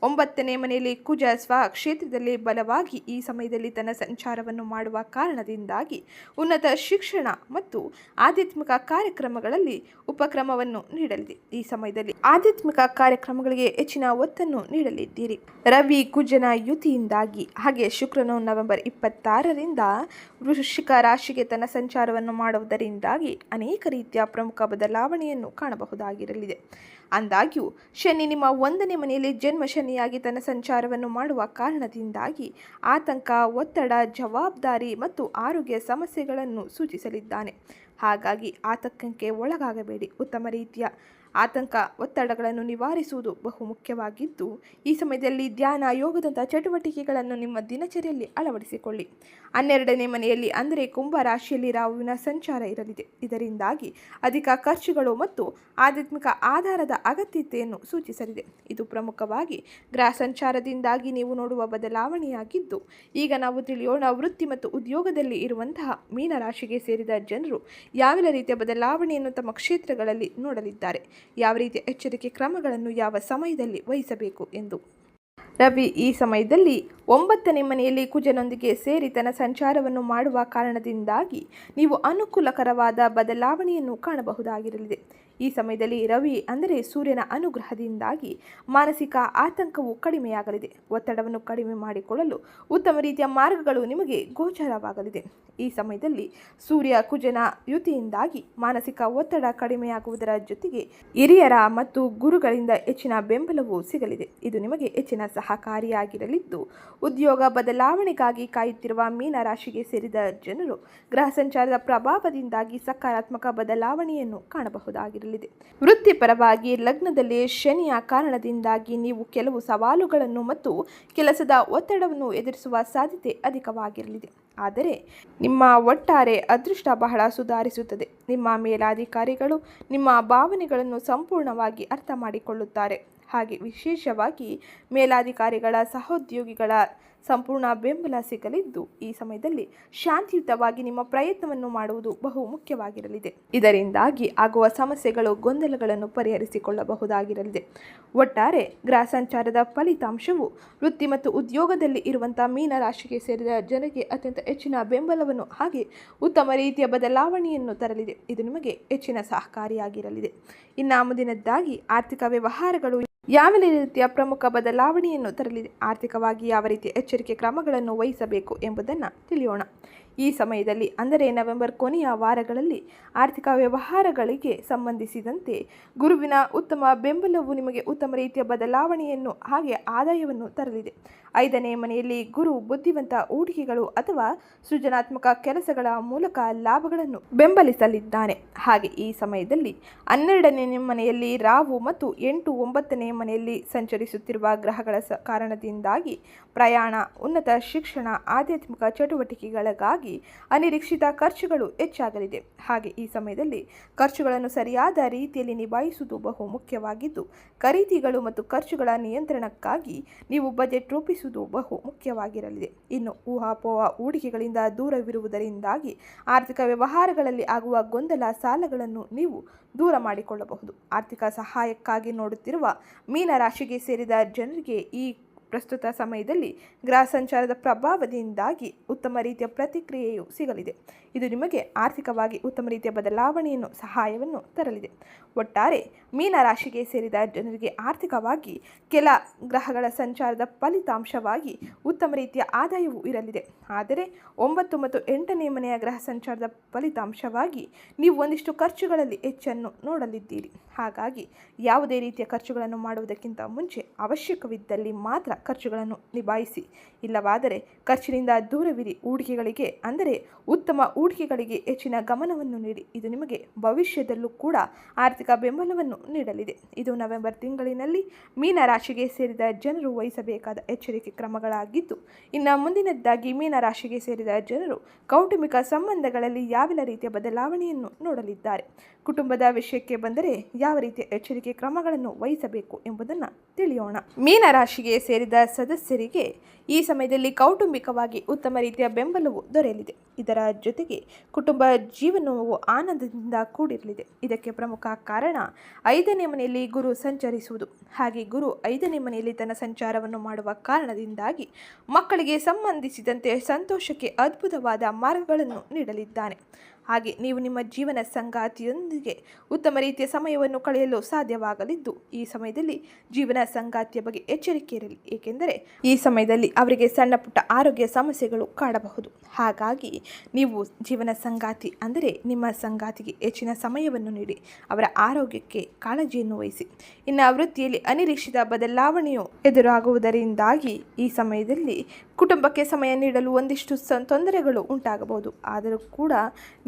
ಒಂಬತ್ತನೇ ಮನೆಯಲ್ಲಿ ಕುಜ ಸ್ವ ಕ್ಷೇತ್ರದಲ್ಲಿ ಬಲವಾಗಿ ಈ ಸಮಯದಲ್ಲಿ ತನ್ನ ಸಂಚಾರವನ್ನು ಮಾಡುವ ಕಾರಣದಿಂದಾಗಿ ಉನ್ನತ ಶಿಕ್ಷಣ ಮತ್ತು ಆಧ್ಯಾತ್ಮಿಕ ಕಾರ್ಯಕ್ರಮಗಳಲ್ಲಿ ಉಪಕ್ರಮವನ್ನು ನೀಡಲಿದೆ. ಈ ಸಮಯದಲ್ಲಿ ಆಧ್ಯಾತ್ಮಿಕ ಕಾರ್ಯಕ್ರಮಗಳಿಗೆ ಹೆಚ್ಚಿನ ಒತ್ತನ್ನು ನೀಡಲಿದ್ದೀರಿ. ರವಿ ಕುಜನ ಯುತಿಯಿಂದಾಗಿ, ಹಾಗೆ ಶುಕ್ರನು ನವೆಂಬರ್ ಇಪ್ಪತ್ತಾರರಿಂದ ವೃಶ್ಚಿಕ ರಾಶಿಗೆ ತನ್ನ ಸಂಚಾರವನ್ನು ಮಾಡುವುದರಿಂದಾಗಿ ಅನೇಕ ರೀತಿಯ ಪ್ರಮುಖ ಬದಲಾವಣೆಯನ್ನು ಕಾಣಬಹುದಾಗಿರಲಿದೆ. ಅಂದಾಗ್ಯೂ, ಶನಿ ನಿಮ್ಮ ಒಂದನೇ ಮನೆಯಲ್ಲಿ ಜನ್ಮ ಶನಿಯಾಗಿ ತನ್ನ ಸಂಚಾರವನ್ನು ಮಾಡುವ ಕಾರಣದಿಂದಾಗಿ ಆತಂಕ, ಒತ್ತಡ, ಜವಾಬ್ದಾರಿ ಮತ್ತು ಆರೋಗ್ಯ ಸಮಸ್ಯೆಗಳನ್ನು ಸೂಚಿಸಲಿದ್ದಾನೆ. ಹಾಗಾಗಿ ಆತಂಕಕ್ಕೆ ಒಳಗಾಗಬೇಡಿ. ಉತ್ತಮ ರೀತಿಯ ಆತಂಕ, ಒತ್ತಡಗಳನ್ನು ನಿವಾರಿಸುವುದು ಬಹು ಮುಖ್ಯವಾಗಿದ್ದು, ಈ ಸಮಯದಲ್ಲಿ ಧ್ಯಾನ ಯೋಗದಂಥ ಚಟುವಟಿಕೆಗಳನ್ನು ನಿಮ್ಮ ದಿನಚರಿಯಲ್ಲಿ ಅಳವಡಿಸಿಕೊಳ್ಳಿ. ಹನ್ನೆರಡನೇ ಮನೆಯಲ್ಲಿ ಅಂದರೆ ಕುಂಭ ರಾಶಿಯಲ್ಲಿ ರಾಹುವಿನ ಸಂಚಾರ ಇರಲಿದೆ. ಇದರಿಂದಾಗಿ ಅಧಿಕ ಖರ್ಚುಗಳು ಮತ್ತು ಆಧ್ಯಾತ್ಮಿಕ ಆಧಾರದ ಅಗತ್ಯತೆಯನ್ನು ಸೂಚಿಸಲಿದೆ. ಇದು ಪ್ರಮುಖವಾಗಿ ಗ್ರಹ ಸಂಚಾರದಿಂದಾಗಿ ನೀವು ನೋಡುವ ಬದಲಾವಣೆಯಾಗಿದ್ದು, ಈಗ ನಾವು ತಿಳಿಯೋಣ ವೃತ್ತಿ ಮತ್ತು ಉದ್ಯೋಗದಲ್ಲಿ ಇರುವಂತಹ ಮೀನರಾಶಿಗೆ ಸೇರಿದ ಜನರು ಯಾವೆಲ್ಲ ರೀತಿಯ ಬದಲಾವಣೆಯನ್ನು ತಮ್ಮ ಕ್ಷೇತ್ರಗಳಲ್ಲಿ ನೋಡಲಿದ್ದಾರೆ. ಯಾವ ರೀತಿಯ ಎಚ್ಚರಿಕೆ ಕ್ರಮಗಳನ್ನು ಯಾವ ಸಮಯದಲ್ಲಿ ವಹಿಸಬೇಕು ಎಂದು. ರವಿ, ಈ ಸಮಯದಲ್ಲಿ ಒಂಬತ್ತನೇ ಮನೆಯಲ್ಲಿ ಕುಜನೊಂದಿಗೆ ಸೇರಿ ತನ್ನ ಸಂಚಾರವನ್ನು ಮಾಡುವ ಕಾರಣದಿಂದಾಗಿ ನೀವು ಅನುಕೂಲಕರವಾದ ಬದಲಾವಣೆಯನ್ನು ಕಾಣಬಹುದಾಗಿರಲಿದೆ. ಈ ಸಮಯದಲ್ಲಿ ರವಿ ಅಂದರೆ ಸೂರ್ಯನ ಅನುಗ್ರಹದಿಂದಾಗಿ ಮಾನಸಿಕ ಆತಂಕವು ಕಡಿಮೆಯಾಗಲಿದೆ. ಒತ್ತಡವನ್ನು ಕಡಿಮೆ ಮಾಡಿಕೊಳ್ಳಲು ಉತ್ತಮ ರೀತಿಯ ಮಾರ್ಗಗಳು ನಿಮಗೆ ಗೋಚರವಾಗಲಿದೆ. ಈ ಸಮಯದಲ್ಲಿ ಸೂರ್ಯ ಕುಜನ ಯುತಿಯಿಂದಾಗಿ ಮಾನಸಿಕ ಒತ್ತಡ ಕಡಿಮೆಯಾಗುವುದರ ಜೊತೆಗೆ ಹಿರಿಯರ ಮತ್ತು ಗುರುಗಳಿಂದ ಹೆಚ್ಚಿನ ಬೆಂಬಲವು ಸಿಗಲಿದೆ. ಇದು ನಿಮಗೆ ಹೆಚ್ಚಿನ ಸಹಕಾರಿಯಾಗಿರಲಿದ್ದು, ಉದ್ಯೋಗ ಬದಲಾವಣೆಗಾಗಿ ಕಾಯುತ್ತಿರುವ ಮೀನ ರಾಶಿಗೆ ಸೇರಿದ ಜನರು ಗ್ರಹ ಸಂಚಾರದ ಪ್ರಭಾವದಿಂದಾಗಿ ಸಕಾರಾತ್ಮಕ ಬದಲಾವಣೆಯನ್ನು ಕಾಣಬಹುದಾಗಿರಲಿದೆ ವೃತ್ತಿಪರವಾಗಿ ಲಗ್ನದಲ್ಲಿ ಶನಿಯ ಕಾರಣದಿಂದಾಗಿ ನೀವು ಕೆಲವು ಸವಾಲುಗಳನ್ನು ಮತ್ತು ಕೆಲಸದ ಒತ್ತಡವನ್ನು ಎದುರಿಸುವ ಸಾಧ್ಯತೆ ಅಧಿಕವಾಗಿರಲಿದೆ. ಆದರೆ ನಿಮ್ಮ ಒಟ್ಟಾರೆ ಅದೃಷ್ಟ ಬಹಳ ಸುಧಾರಿಸುತ್ತದೆ. ನಿಮ್ಮ ಮೇಲಾಧಿಕಾರಿಗಳು ನಿಮ್ಮ ಭಾವನೆಗಳನ್ನು ಸಂಪೂರ್ಣವಾಗಿ ಅರ್ಥ ಮಾಡಿಕೊಳ್ಳುತ್ತಾರೆ ಹಾಗೆ ವಿಶೇಷವಾಗಿ ಮೇಲಾಧಿಕಾರಿಗಳ ಸಹೋದ್ಯೋಗಿಗಳ ಸಂಪೂರ್ಣ ಬೆಂಬಲ ಸಿಗಲಿದ್ದು, ಈ ಸಮಯದಲ್ಲಿ ಶಾಂತಿಯುತವಾಗಿ ನಿಮ್ಮ ಪ್ರಯತ್ನವನ್ನು ಮಾಡುವುದು ಬಹು ಮುಖ್ಯವಾಗಿರಲಿದೆ. ಇದರಿಂದಾಗಿ ಆಗುವ ಸಮಸ್ಯೆಗಳು, ಗೊಂದಲಗಳನ್ನು ಪರಿಹರಿಸಿಕೊಳ್ಳಬಹುದಾಗಿರಲಿದೆ. ಒಟ್ಟಾರೆ ಗ್ರಹ ಸಂಚಾರದ ಫಲಿತಾಂಶವು ವೃತ್ತಿ ಮತ್ತು ಉದ್ಯೋಗದಲ್ಲಿ ಇರುವಂಥ ಮೀನರಾಶಿಗೆ ಸೇರಿದ ಜನರಿಗೆ ಅತ್ಯಂತ ಹೆಚ್ಚಿನ ಬೆಂಬಲವನ್ನು ಹಾಗೆ ಉತ್ತಮ ರೀತಿಯ ಬದಲಾವಣೆಯನ್ನು ತರಲಿದೆ. ಇದು ನಿಮಗೆ ಹೆಚ್ಚಿನ ಸಹಕಾರಿಯಾಗಿರಲಿದೆ. ಇನ್ನು ಮುಂದಿನದ್ದಾಗಿ, ಆರ್ಥಿಕ ವ್ಯವಹಾರಗಳು ಯಾವ ರೀತಿಯ ಪ್ರಮುಖ ಬದಲಾವಣೆಯನ್ನು ತರಲಿದೆ ಆರ್ಥಿಕವಾಗಿ ಯಾವ ರೀತಿಯ ಎಚ್ಚರಿಕೆ ಕ್ರಮಗಳನ್ನು ವಹಿಸಬೇಕು ಎಂಬುದನ್ನು ತಿಳಿಯೋಣ. ಈ ಸಮಯದಲ್ಲಿ, ಅಂದರೆ ನವೆಂಬರ್ ಕೊನೆಯ ವಾರಗಳಲ್ಲಿ, ಆರ್ಥಿಕ ವ್ಯವಹಾರಗಳಿಗೆ ಸಂಬಂಧಿಸಿದಂತೆ ಗುರುವಿನ ಉತ್ತಮ ಬೆಂಬಲವು ನಿಮಗೆ ಉತ್ತಮ ರೀತಿಯ ಬದಲಾವಣೆಯನ್ನು ಹಾಗೆ ಆದಾಯವನ್ನು ತರಲಿದೆ. ಐದನೇ ಮನೆಯಲ್ಲಿ ಗುರು ಬುದ್ಧಿವಂತ ಹೂಡಿಕೆಗಳು ಅಥವಾ ಸೃಜನಾತ್ಮಕ ಕೆಲಸಗಳ ಮೂಲಕ ಲಾಭಗಳನ್ನು ಬೆಂಬಲಿಸಲಿದ್ದಾನೆ ಹಾಗೆ ಈ ಸಮಯದಲ್ಲಿ ಹನ್ನೆರಡನೇ ಮನೆಯಲ್ಲಿ ರಾವು ಮತ್ತು ಎಂಟು ಒಂಬತ್ತನೇ ಮನೆಯಲ್ಲಿ ಸಂಚರಿಸುತ್ತಿರುವ ಗ್ರಹಗಳ ಕಾರಣದಿಂದಾಗಿ ಪ್ರಯಾಣ, ಉನ್ನತ ಶಿಕ್ಷಣ, ಆಧ್ಯಾತ್ಮಿಕ ಚಟುವಟಿಕೆಗಳಿಗಾಗಿ ಅನಿರೀಕ್ಷಿತ ಖರ್ಚುಗಳು ಹೆಚ್ಚಾಗಲಿದೆ. ಹಾಗೆ ಈ ಸಮಯದಲ್ಲಿ ಖರ್ಚುಗಳನ್ನು ಸರಿಯಾದ ರೀತಿಯಲ್ಲಿ ನಿಭಾಯಿಸುವುದು ಬಹು ಮುಖ್ಯವಾಗಿದ್ದು, ಖರೀದಿಗಳು ಮತ್ತು ಖರ್ಚುಗಳ ನಿಯಂತ್ರಣಕ್ಕಾಗಿ ನೀವು ಬಜೆಟ್ ರೂಪಿಸುವುದು ಬಹು ಮುಖ್ಯವಾಗಿರಲಿದೆ. ಇನ್ನು ಊಹಾಪೋಹ ಹೂಡಿಕೆಗಳಿಂದ ದೂರವಿರುವುದರಿಂದಾಗಿ ಆರ್ಥಿಕ ವ್ಯವಹಾರಗಳಲ್ಲಿ ಆಗುವ ಗೊಂದಲ ಸಾಲಗಳನ್ನು ನೀವು ದೂರ ಮಾಡಿಕೊಳ್ಳಬಹುದು. ಆರ್ಥಿಕ ಸಹಾಯಕ್ಕಾಗಿ ನೋಡುತ್ತಿರುವ ಮೀನರಾಶಿಗೆ ಸೇರಿದ ಜನರಿಗೆ ಈ ಪ್ರಸ್ತುತ ಸಮಯದಲ್ಲಿ ಗ್ರಹ ಸಂಚಾರದ ಪ್ರಭಾವದಿಂದಾಗಿ ಉತ್ತಮ ರೀತಿಯ ಪ್ರತಿಕ್ರಿಯೆಯು ಸಿಗಲಿದೆ. ಇದು ನಿಮಗೆ ಆರ್ಥಿಕವಾಗಿ ಉತ್ತಮ ರೀತಿಯ ಬದಲಾವಣೆಯನ್ನು, ಸಹಾಯವನ್ನು ತರಲಿದೆ. ಒಟ್ಟಾರೆ ಮೀನರಾಶಿಗೆ ಸೇರಿದ ಜನರಿಗೆ ಆರ್ಥಿಕವಾಗಿ ಕೆಲ ಗ್ರಹಗಳ ಸಂಚಾರದ ಫಲಿತಾಂಶವಾಗಿ ಉತ್ತಮ ರೀತಿಯ ಆದಾಯವು ಇರಲಿದೆ. ಆದರೆ, ಒಂಬತ್ತು ಮತ್ತು ಎಂಟನೇ ಮನೆಯ ಗ್ರಹ ಸಂಚಾರದ ಫಲಿತಾಂಶವಾಗಿ ನೀವು ಒಂದಿಷ್ಟು ಖರ್ಚುಗಳಲ್ಲಿ ಹೆಚ್ಚನ್ನು ನೋಡಲಿದ್ದೀರಿ. ಹಾಗಾಗಿ, ಯಾವುದೇ ರೀತಿಯ ಖರ್ಚುಗಳನ್ನು ಮಾಡುವುದಕ್ಕಿಂತ ಮುಂಚೆ ಅವಶ್ಯಕವಿದ್ದಲ್ಲಿ ಮಾತ್ರ ಖರ್ಚುಗಳನ್ನು ನಿಭಾಯಿಸಿ. ಇಲ್ಲವಾದರೆ ಖರ್ಚಿನಿಂದ ದೂರವಿರಿ ಹೂಡಿಕೆಗಳಿಗೆ. ಅಂದರೆ ಉತ್ತಮ ಹೂಡಿಕೆಗಳಿಗೆ ಹೆಚ್ಚಿನ ಗಮನವನ್ನು ನೀಡಿ. ಇದು ನಿಮಗೆ ಭವಿಷ್ಯದಲ್ಲೂ ಕೂಡ ಆರ್ಥಿಕ ಬೆಂಬಲವನ್ನು ನೀಡಲಿದೆ. ಇದು ನವೆಂಬರ್ ತಿಂಗಳಿನಲ್ಲಿ ಮೀನ ರಾಶಿಗೆ ಸೇರಿದ ಜನರು ವಹಿಸಬೇಕಾದ ಎಚ್ಚರಿಕೆ ಕ್ರಮಗಳಾಗಿದ್ದು, ಇನ್ನು ಮುಂದಿನದ್ದಾಗಿ ಮೀನ ರಾಶಿಗೆ ಸೇರಿದ ಜನರು ಕೌಟುಂಬಿಕ ಸಂಬಂಧಗಳಲ್ಲಿ ಯಾವೆಲ್ಲ ರೀತಿಯ ಬದಲಾವಣೆಯನ್ನು ನೋಡಲಿದ್ದಾರೆ, ಕುಟುಂಬದ ವಿಷಯಕ್ಕೆ ಬಂದರೆ ಯಾವ ರೀತಿಯ ಎಚ್ಚರಿಕೆ ಕ್ರಮಗಳನ್ನು ವಹಿಸಬೇಕು ಎಂಬುದನ್ನು ತಿಳಿಯೋಣ. ಮೀನ ರಾಶಿಗೆ ಸೇರಿದ ಸದಸ್ಯರಿಗೆ ಈ ಸಮಯದಲ್ಲಿ ಕೌಟುಂಬಿಕವಾಗಿ ಉತ್ತಮ ರೀತಿಯ ಬೆಂಬಲವು ದೊರೆಯಲಿದೆ. ಇದರ ಜೊತೆಗೆ ಕುಟುಂಬ ಜೀವನವು ಆನಂದದಿಂದ ಕೂಡಿರಲಿದೆ. ಇದಕ್ಕೆ ಪ್ರಮುಖ ಕಾರಣ ಐದನೇ ಮನೆಯಲ್ಲಿ ಗುರು ಸಂಚರಿಸುವುದು. ಹಾಗೆ ಗುರು ಐದನೇ ಮನೆಯಲ್ಲಿ ತನ್ನ ಸಂಚಾರವನ್ನು ಮಾಡುವ ಕಾರಣದಿಂದಾಗಿ ಮಕ್ಕಳಿಗೆ ಸಂಬಂಧಿಸಿದಂತೆ ಸಂತೋಷಕ್ಕೆ ಅದ್ಭುತವಾದ ಮಾರ್ಗಗಳನ್ನು ನೀಡಲಿದ್ದಾನೆ. ಹಾಗೆ ನೀವು ನಿಮ್ಮ ಜೀವನ ಸಂಗಾತಿಯೊಂದಿಗೆ ಉತ್ತಮ ರೀತಿಯ ಸಮಯವನ್ನು ಕಳೆಯಲು ಸಾಧ್ಯವಾಗಲಿದ್ದು, ಈ ಸಮಯದಲ್ಲಿ ಜೀವನ ಸಂಗಾತಿಯ ಬಗ್ಗೆ ಎಚ್ಚರಿಕೆ ಇರಲಿ. ಏಕೆಂದರೆ ಈ ಸಮಯದಲ್ಲಿ ಅವರಿಗೆ ಸಣ್ಣ ಪುಟ್ಟ ಆರೋಗ್ಯ ಸಮಸ್ಯೆಗಳು ಕಾಡಬಹುದು. ಹಾಗಾಗಿ ನೀವು ಜೀವನ ಸಂಗಾತಿ ಅಂದರೆ ನಿಮ್ಮ ಸಂಗಾತಿಗೆ ಹೆಚ್ಚಿನ ಸಮಯವನ್ನು ನೀಡಿ, ಅವರ ಆರೋಗ್ಯಕ್ಕೆ ಕಾಳಜಿಯನ್ನು ವಹಿಸಿ. ಇನ್ನು ವೃತ್ತಿಯಲ್ಲಿ ಅನಿರೀಕ್ಷಿತ ಬದಲಾವಣೆಯು ಎದುರಾಗುವುದರಿಂದಾಗಿ ಈ ಸಮಯದಲ್ಲಿ ಕುಟುಂಬಕ್ಕೆ ಸಮಯ ನೀಡಲು ಒಂದಿಷ್ಟು ತೊಂದರೆಗಳು ಉಂಟಾಗಬಹುದು. ಆದರೂ ಕೂಡ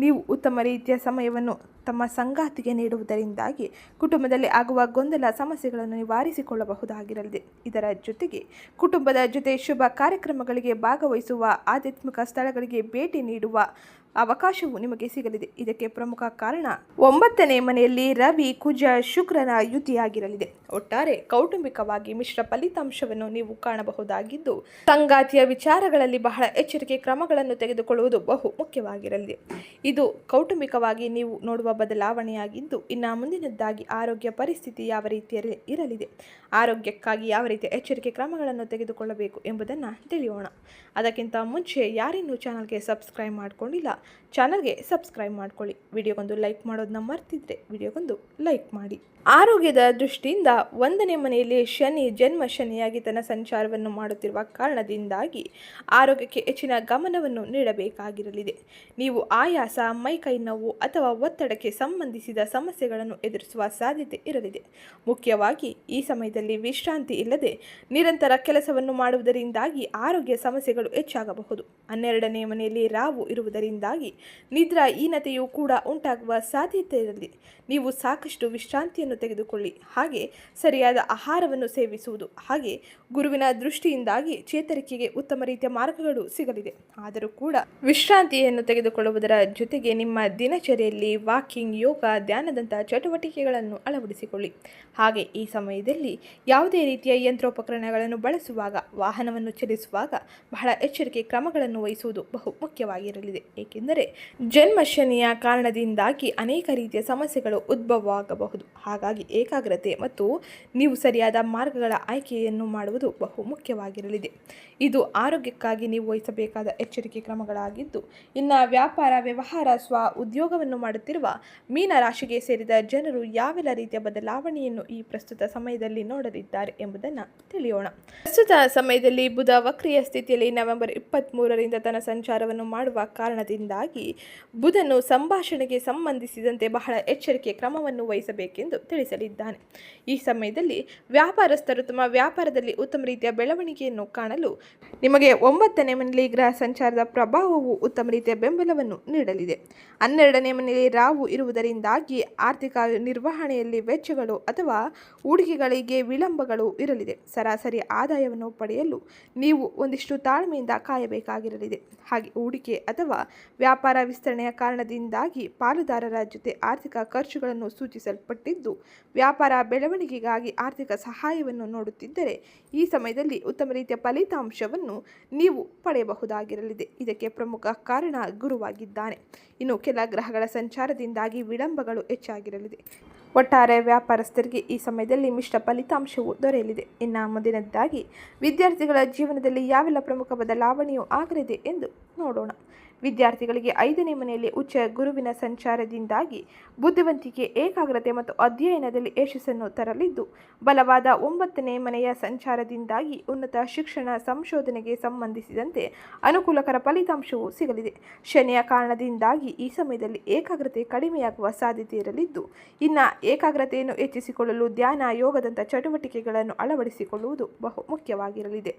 ನೀವು ಉತ್ತಮ ರೀತಿಯ ಸಮಯವನ್ನು ತಮ್ಮ ಸಂಗಾತಿಗೆ ನೀಡುವುದರಿಂದಾಗಿ ಕುಟುಂಬದಲ್ಲಿ ಆಗುವ ಗೊಂದಲ ಸಮಸ್ಯೆಗಳನ್ನು ನಿವಾರಿಸಿಕೊಳ್ಳಬಹುದಾಗಿರಲಿದೆ. ಇದರ ಜೊತೆಗೆ ಕುಟುಂಬದ ಜೊತೆ ಶುಭ ಕಾರ್ಯಕ್ರಮಗಳಿಗೆ ಭಾಗವಹಿಸುವ, ಆಧ್ಯಾತ್ಮಿಕ ಸ್ಥಳಗಳಿಗೆ ಭೇಟಿ ನೀಡುವ ಅವಕಾಶವು ನಿಮಗೆ ಸಿಗಲಿದೆ. ಇದಕ್ಕೆ ಪ್ರಮುಖ ಕಾರಣ ಒಂಬತ್ತನೇ ಮನೆಯಲ್ಲಿ ರವಿ, ಕುಜ, ಶುಕ್ರನ ಯುತಿಯಾಗಿರಲಿದೆ. ಒಟ್ಟಾರೆ ಕೌಟುಂಬಿಕವಾಗಿ ಮಿಶ್ರ ಫಲಿತಾಂಶವನ್ನು ನೀವು ಕಾಣಬಹುದಾಗಿದ್ದು, ಸಂಗಾತಿಯ ವಿಚಾರಗಳಲ್ಲಿ ಬಹಳ ಎಚ್ಚರಿಕೆ ಕ್ರಮಗಳನ್ನು ತೆಗೆದುಕೊಳ್ಳುವುದು ಬಹು ಮುಖ್ಯವಾಗಿರಲಿದೆ. ಇದು ಕೌಟುಂಬಿಕವಾಗಿ ನೀವು ನೋಡುವ ಬದಲಾವಣೆಯಾಗಿದ್ದು, ಇನ್ನು ಮುಂದಿನದ್ದಾಗಿ ಆರೋಗ್ಯ ಪರಿಸ್ಥಿತಿ ಯಾವ ರೀತಿಯಲ್ಲಿ ಇರಲಿದೆ, ಆರೋಗ್ಯಕ್ಕಾಗಿ ಯಾವ ರೀತಿಯ ಎಚ್ಚರಿಕೆ ಕ್ರಮಗಳನ್ನು ತೆಗೆದುಕೊಳ್ಳಬೇಕು ಎಂಬುದನ್ನು ತಿಳಿಯೋಣ. ಅದಕ್ಕಿಂತ ಮುಂಚೆ ಯಾರಿನ್ನೂ ಚಾನಲ್ಗೆ ಸಬ್ಸ್ಕ್ರೈಬ್ ಮಾಡಿಕೊಂಡಿಲ್ಲ. ಚಾನಲ್ಗೆ ಸಬ್ಸ್ಕ್ರೈಬ್ ಮಾಡ್ಕೊಳ್ಳಿ. ವಿಡಿಯೋಗೊಂದು ಲೈಕ್ ಮಾಡೋದನ್ನ ಮರ್ತಿದ್ರೆ ವಿಡಿಯೋಗೊಂದು ಲೈಕ್ ಮಾಡಿ. ಆರೋಗ್ಯದ ದೃಷ್ಟಿಯಿಂದ ಒಂದನೇ ಮನೆಯಲ್ಲಿ ಶನಿ ಜನ್ಮ ಶನಿಯಾಗಿ ತನ್ನ ಸಂಚಾರವನ್ನು ಮಾಡುತ್ತಿರುವ ಕಾರಣದಿಂದಾಗಿ ಆರೋಗ್ಯಕ್ಕೆ ಹೆಚ್ಚಿನ ಗಮನವನ್ನು ನೀಡಬೇಕಾಗಿರಲಿದೆ. ನೀವು ಆಯಾಸ, ಮೈಕೈ ನೋವು ಅಥವಾ ಒತ್ತಡಕ್ಕೆ ಸಂಬಂಧಿಸಿದ ಸಮಸ್ಯೆಗಳನ್ನು ಎದುರಿಸುವ ಸಾಧ್ಯತೆ ಇರಲಿದೆ. ಮುಖ್ಯವಾಗಿ ಈ ಸಮಯದಲ್ಲಿ ವಿಶ್ರಾಂತಿ ಇಲ್ಲದೆ ನಿರಂತರ ಕೆಲಸವನ್ನು ಮಾಡುವುದರಿಂದಾಗಿ ಆರೋಗ್ಯ ಸಮಸ್ಯೆಗಳು ಹೆಚ್ಚಾಗಬಹುದು. ಹನ್ನೆರಡನೇ ಮನೆಯಲ್ಲಿ ರಾವು ಇರುವುದರಿಂದಾಗಿ ನಿದ್ರಾಹೀನತೆಯು ಕೂಡ ಉಂಟಾಗುವ ಸಾಧ್ಯತೆ ಇರಲಿ ನೀವು ಸಾಕಷ್ಟು ವಿಶ್ರಾಂತಿಯನ್ನು ತೆಗೆದುಕೊಳ್ಳಿ. ಹಾಗೆ ಸರಿಯಾದ ಆಹಾರವನ್ನು ಸೇವಿಸುವುದು. ಹಾಗೆ ಗುರುವಿನ ದೃಷ್ಟಿಯಿಂದಾಗಿ ಚೇತರಿಕೆಗೆ ಉತ್ತಮ ರೀತಿಯ ಮಾರ್ಗಗಳು ಸಿಗಲಿದೆ. ಆದರೂ ಕೂಡ ವಿಶ್ರಾಂತಿಯನ್ನು ತೆಗೆದುಕೊಳ್ಳುವುದರ ಜೊತೆಗೆ ನಿಮ್ಮ ದಿನಚರಿಯಲ್ಲಿ ವಾಕಿಂಗ್, ಯೋಗ, ಧ್ಯಾನದಂತಹ ಚಟುವಟಿಕೆಗಳನ್ನು ಅಳವಡಿಸಿಕೊಳ್ಳಿ. ಹಾಗೆ ಈ ಸಮಯದಲ್ಲಿ ಯಾವುದೇ ರೀತಿಯ ಯಂತ್ರೋಪಕರಣಗಳನ್ನು ಬಳಸುವಾಗ, ವಾಹನವನ್ನು ಚಲಿಸುವಾಗ ಬಹಳ ಎಚ್ಚರಿಕೆ ಕ್ರಮಗಳನ್ನು ವಹಿಸುವುದು ಬಹು ಮುಖ್ಯವಾಗಿರಲಿದೆ. ಏಕೆಂದರೆ ಜನ್ಮ ಶನಿಯ ಕಾರಣದಿಂದಾಗಿ ಅನೇಕ ರೀತಿಯ ಸಮಸ್ಯೆಗಳು ಉದ್ಭವವಾಗಬಹುದು. ಹಾಗಾಗಿ ಏಕಾಗ್ರತೆ ಮತ್ತು ನೀವು ಸರಿಯಾದ ಮಾರ್ಗಗಳ ಆಯ್ಕೆಯನ್ನು ಮಾಡುವುದು ಬಹು ಮುಖ್ಯವಾಗಿರಲಿದೆ. ಇದು ಆರೋಗ್ಯಕ್ಕಾಗಿ ನೀವು ವಹಿಸಬೇಕಾದ ಎಚ್ಚರಿಕೆ ಕ್ರಮಗಳಾಗಿದ್ದು, ಇನ್ನು ವ್ಯಾಪಾರ, ವ್ಯವಹಾರ, ಸ್ವ ಉದ್ಯೋಗವನ್ನು ಮಾಡುತ್ತಿರುವ ಮೀನರಾಶಿಗೆ ಸೇರಿದ ಜನರು ಯಾವೆಲ್ಲ ರೀತಿಯ ಬದಲಾವಣೆಯನ್ನು ಈ ಪ್ರಸ್ತುತ ಸಮಯದಲ್ಲಿ ನೋಡಲಿದ್ದಾರೆ ಎಂಬುದನ್ನು ತಿಳಿಯೋಣ. ಪ್ರಸ್ತುತ ಸಮಯದಲ್ಲಿ ಬುಧ ವಕ್ರಿಯ ಸ್ಥಿತಿಯಲ್ಲಿ ನವೆಂಬರ್ ಇಪ್ಪತ್ತ್ಮೂರರಿಂದ ತನ್ನ ಸಂಚಾರವನ್ನು ಮಾಡುವ ಕಾರಣದಿಂದಾಗಿ ಬುಧನು ಸಂಭಾಷಣೆಗೆ ಸಂಬಂಧಿಸಿದಂತೆ ಬಹಳ ಎಚ್ಚರಿಕೆ ಕ್ರಮವನ್ನು ವಹಿಸಬೇಕೆಂದು ತಿಳಿಸಲಿದ್ದಾನೆ. ಈ ಸಮಯದಲ್ಲಿ ವ್ಯಾಪಾರಸ್ಥರು ತಮ್ಮ ವ್ಯಾಪಾರದಲ್ಲಿ ಉತ್ತಮ ರೀತಿಯ ಬೆಳವಣಿಗೆಯನ್ನು ಕಾಣಲು ನಿಮಗೆ ಒಂಬತ್ತನೇ ಮನೆಯಲ್ಲಿ ಗ್ರಹ ಸಂಚಾರದ ಪ್ರಭಾವವು ಉತ್ತಮ ರೀತಿಯ ಬೆಂಬಲವನ್ನು ನೀಡಲಿದೆ. ಹನ್ನೆರಡನೇ ಮನೆಯಲ್ಲಿ ರಾವು ಇರುವುದರಿಂದಾಗಿ ಆರ್ಥಿಕ ನಿರ್ವಹಣೆಯಲ್ಲಿ ವೆಚ್ಚಗಳು ಅಥವಾ ಹೂಡಿಕೆಗಳಿಗೆ ವಿಳಂಬಗಳು ಇರಲಿದೆ. ಸರಾಸರಿ ಆದಾಯವನ್ನು ಪಡೆಯಲು ನೀವು ಒಂದಿಷ್ಟು ತಾಳ್ಮೆಯಿಂದ ಕಾಯಬೇಕಾಗಿರಲಿದೆ. ಹಾಗೆ ಹೂಡಿಕೆ ಅಥವಾ ವ್ಯಾಪಾರ ವಿಸ್ತರಣೆಯ ಕಾರಣದಿಂದಾಗಿ ಪಾಲುದಾರರ ಜೊತೆ ಆರ್ಥಿಕ ಖರ್ಚುಗಳನ್ನು ಸೂಚಿಸಲ್ಪಟ್ಟಿದ್ದು, ವ್ಯಾಪಾರ ಬೆಳವಣಿಗೆಗಾಗಿ ಆರ್ಥಿಕ ಸಹಾಯವನ್ನು ನೋಡುತ್ತಿದ್ದರೆ ಈ ಸಮಯದಲ್ಲಿ ಉತ್ತಮ ರೀತಿಯ ಫಲಿತಾಂಶವನ್ನು ನೀವು ಪಡೆಯಬಹುದಾಗಿರಲಿದೆ. ಇದಕ್ಕೆ ಪ್ರಮುಖ ಕಾರಣ ಗುರುವಾಗಿದ್ದಾನೆ. ಇನ್ನು ಕೆಲ ಗ್ರಹಗಳ ಸಂಚಾರದಿಂದಾಗಿ ವಿಳಂಬಗಳು ಹೆಚ್ಚಾಗಿರಲಿದೆ. ಒಟ್ಟಾರೆ ವ್ಯಾಪಾರಸ್ಥರಿಗೆ ಈ ಸಮಯದಲ್ಲಿ ಮಿಶ್ರ ಫಲಿತಾಂಶವು ದೊರೆಯಲಿದೆ. ಇನ್ನು ಮುಂದಿನದ್ದಾಗಿ, ವಿದ್ಯಾರ್ಥಿಗಳ ಜೀವನದಲ್ಲಿ ಯಾವೆಲ್ಲ ಪ್ರಮುಖ ಬದಲಾವಣೆಯೂ ಆಗಲಿದೆ ಎಂದು ನೋಡೋಣ. ವಿದ್ಯಾರ್ಥಿಗಳಿಗೆ ಐದನೇ ಮನೆಯಲ್ಲಿ ಉಚ್ಚ ಗುರುವಿನ ಸಂಚಾರದಿಂದಾಗಿ ಬುದ್ಧಿವಂತಿಕೆ, ಏಕಾಗ್ರತೆ ಮತ್ತು ಅಧ್ಯಯನದಲ್ಲಿ ಯಶಸ್ಸನ್ನು ತರಲಿದ್ದು, ಬಲವಾದ ಒಂಬತ್ತನೇ ಮನೆಯ ಸಂಚಾರದಿಂದಾಗಿ ಉನ್ನತ ಶಿಕ್ಷಣ ಸಂಶೋಧನೆಗೆ ಸಂಬಂಧಿಸಿದಂತೆ ಅನುಕೂಲಕರ ಫಲಿತಾಂಶವು ಸಿಗಲಿದೆ. ಶನಿಯ ಕಾರಣದಿಂದಾಗಿ ಈ ಸಮಯದಲ್ಲಿ ಏಕಾಗ್ರತೆ ಕಡಿಮೆಯಾಗುವ ಸಾಧ್ಯತೆ ಇರಲಿದ್ದು, ಇನ್ನು ಏಕಾಗ್ರತೆಯನ್ನು ಹೆಚ್ಚಿಸಿಕೊಳ್ಳಲು ಧ್ಯಾನ, ಯೋಗದಂಥ ಚಟುವಟಿಕೆಗಳನ್ನು ಅಳವಡಿಸಿಕೊಳ್ಳುವುದು ಬಹು ಮುಖ್ಯವಾಗಿರಲಿದೆ.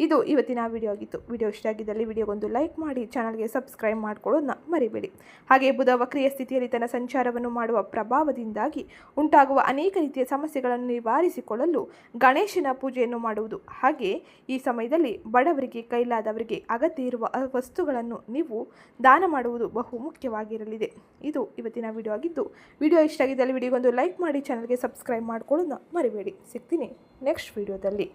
ಇದು ಇವತ್ತಿನ ವಿಡಿಯೋ ಆಗಿತ್ತು. ವಿಡಿಯೋ ಇಷ್ಟ ಆಗಿದ್ದಲ್ಲಿ ವಿಡಿಯೋಗೊಂದು ಲೈಕ್ ಮಾಡಿ, ಚಾನಲ್ಗೆ ಸಬ್ಸ್ಕ್ರೈಬ್ ಮಾಡಿಕೊಳ್ಳೋದನ್ನ ಮರಿಬೇಡಿ. ಹಾಗೆ ಬುಧ ವಕ್ರಿಯ ಸ್ಥಿತಿಯಲ್ಲಿ ತನ್ನ ಸಂಚಾರವನ್ನು ಮಾಡುವ ಪ್ರಭಾವದಿಂದಾಗಿ ಉಂಟಾಗುವ ಅನೇಕ ರೀತಿಯ ಸಮಸ್ಯೆಗಳನ್ನು ನಿವಾರಿಸಿಕೊಳ್ಳಲು ಗಣೇಶನ ಪೂಜೆಯನ್ನು ಮಾಡುವುದು. ಹಾಗೆ ಈ ಸಮಯದಲ್ಲಿ ಬಡವರಿಗೆ, ಕೈಲಾದವರಿಗೆ ಅಗತ್ಯ ಇರುವ ವಸ್ತುಗಳನ್ನು ನೀವು ದಾನ ಮಾಡುವುದು ಬಹು ಮುಖ್ಯವಾಗಿರಲಿದೆ. ಇದು ಇವತ್ತಿನ ವಿಡಿಯೋ ಆಗಿದ್ದು, ವಿಡಿಯೋ ಇಷ್ಟ ಆಗಿದ್ದಲ್ಲಿ ವಿಡಿಯೋಗೊಂದು ಲೈಕ್ ಮಾಡಿ, ಚಾನಲ್ಗೆ ಸಬ್ಸ್ಕ್ರೈಬ್ ಮಾಡಿಕೊಳ್ಳೋದನ್ನ ಮರಿಬೇಡಿ. ಸಿಗ್ತೀನಿ ನೆಕ್ಸ್ಟ್ ವಿಡಿಯೋದಲ್ಲಿ.